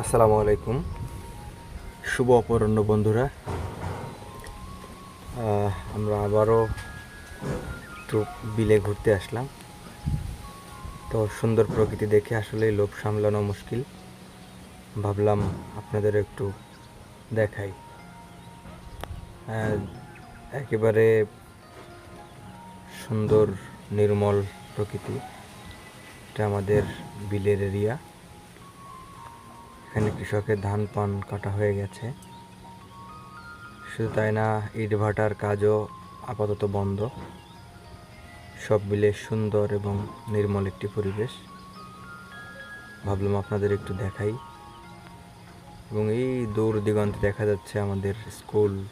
আসসালামু আলাইকুম। শুভ অপরাহ্ন বন্ধুরা। আমরা আবারও একটু বিলে ঘুরতে আসলাম। তো সুন্দর প্রকৃতি দেখে আসলে লোভ সামলানো মুশকিল। ভাবলাম আপনাদের একটু দেখাই। একেবারে সুন্দর, নির্মল প্রকৃতি। এটা আমাদের বিলের এরিয়া। এখানে কৃষকের ধান পান কাটা হয়ে গেছে। শুধু তাই না, ইট ভাটার কাজও আপাতত বন্ধ। সব মিলে সুন্দর এবং নির্মল একটি পরিবেশ। ভাবলাম আপনাদের একটু দেখাই। এবং এই দূর দিগন্তে দেখা যাচ্ছে আমাদের স্কুল